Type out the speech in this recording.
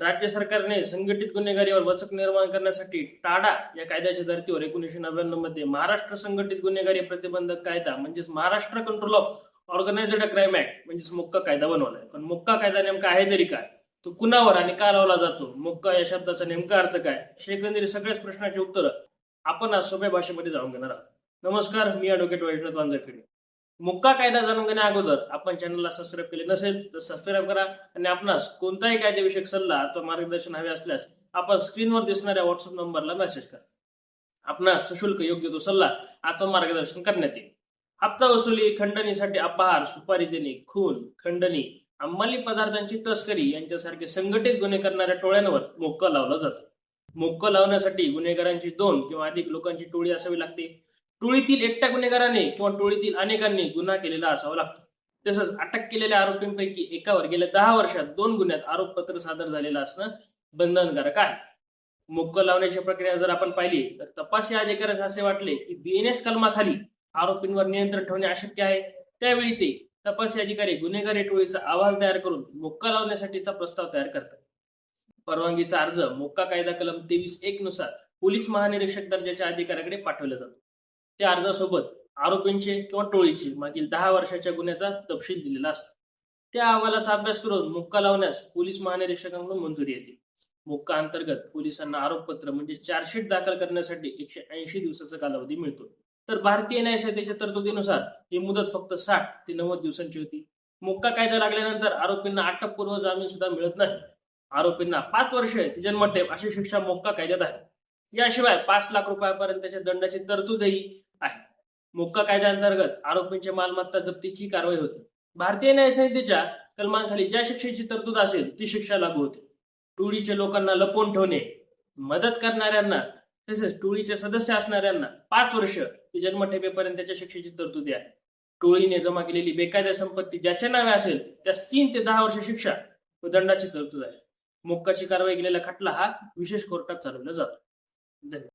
राज्य सरकारने संघटित गुन्हेगारीवर वचक निर्माण करण्यासाठी टाडा या कायद्याच्या धर्तीवर एकोणीसशे नव्याण्णवमध्ये महाराष्ट्र संघटित गुन्हेगारी प्रतिबंधक कायदा म्हणजेच Maharashtra control of organised crime act म्हणजेच मुक्का कायदा बनवलाय. पण मुक्का कायदा नेमका आहे तरी काय? तो कुणावर आणि का लावला जातो? मुक्का या शब्दाचा नेमका अर्थ काय? असे सगळ्याच प्रश्नाची उत्तरं आपण आज सोप्या भाषेमध्ये जाऊन घेणार आहोत. नमस्कार मी ॲडव्होकेट वैष्णव वांजरखेडे मुक्का कायदा जाणून घेण्या अगोदर आपण चॅनलला सबस्क्राईब केले नसेल तर सबस्क्राईब करा आणि आपणास कोणताही कायदेविषयक सल्ला अथवा मार्गदर्शन हवे असल्यास आपण स्क्रीनवर दिसणाऱ्या व्हॉट्सअप नंबरला मेसेज करा. आपणास सशुल्क योग्य तो सल्ला अथवा मार्गदर्शन करण्यात येईल. हप्ता वसुली खंडणीसाठी अपहार सुपारी देणे खून खंडणी अंमली पदार्थांची तस्करी यांच्यासारखे संघटित गुन्हे करणाऱ्या टोळ्यांवर मोक्का लावला जातो. मोक्का लावण्यासाठी गुन्हेगारांची दोन किंवा अधिक लोकांची टोळी असावी लागते. टोळीतील एकट्या गुन्हेगाराने किंवा टोळीतील अनेकांनी गुन्हा केलेला असावा लागतो. तसंच अटक केलेल्या आरोपींपैकी एकावर गेल्या दहा वर्षात दोन गुन्ह्यात आरोपपत्र सादर झालेलं असणं बंधनकारक आहे. मोक्कल लावण्याची प्रक्रिया जर आपण पाहिली तर तपासी अधिकाऱ्यास असे वाटले की बीएनएस कलमाखाली आरोपींवर नियंत्रण ठेवणे अशक्य आहे. त्यावेळी ते तपासी अधिकारी गुन्हेगारी टोळीचा अहवाल तयार करून मोक्का लावण्यासाठीचा प्रस्ताव तयार करतात. परवानगीचा अर्ज मोक्का कायदा कलम तेवीस एक नुसार पोलीस महानिरीक्षक दर्जाच्या अधिकाऱ्याकडे पाठवला जातो. त्या अर्जासोबत आरोपींचे किंवा टोळीचे मागील दहा वर्षाच्या गुन्ह्याचा तपशील दिलेला असतो. त्या अहवालाचा अभ्यास करून मुक्का लावण्यास पोलीस महानिरीक्षकांकडून मंजुरी येते. मुक्का अंतर्गत पोलिसांना आरोपपत्र म्हणजे चार्जशीट दाखल करण्यासाठी एकशे ऐंशी दिवसाचा कालावधी मिळतो. तर भारतीय न्यायसंहितेच्या तरतुदीनुसार ही मुदत फक्त साठ ते नव्वद दिवसांची होती. मुक्का कायदा लागल्यानंतर आरोपींना अटकपूर्व जामीन सुद्धा मिळत नाही. आरोपींना पाच वर्षे ते जन्मठेप अशी शिक्षा मोक्का कायद्यात आहे. याशिवाय पाच लाख रुपयापर्यंतच्या दंडाची तरतूदही आहे. मोक्का कायद्याअंतर्गत आरोपींच्या मालमत्ता जप्तीची कारवाई होते. भारतीय न्यायसंहितेच्या कलमांखाली ज्या शिक्षेची तरतूद असेल ती शिक्षा लागू होते. टोळीच्या लोकांना लपवून ठेवणे मदत करणाऱ्यांना तसेच टोळीचे सदस्य असणाऱ्यांना पाच वर्ष ते जन्मठेपेपर्यंतच्या शिक्षेची तरतुदी आहे. टोळीने जमा केलेली बेकायदा संपत्ती ज्याच्या नावे असेल त्यास तीन ते दहा वर्ष शिक्षा व दंडाची तरतूद आहे. मोक्काची कारवाई केलेला खटला हा विशेष कोर्टात चालवला जातो. धन्यवाद.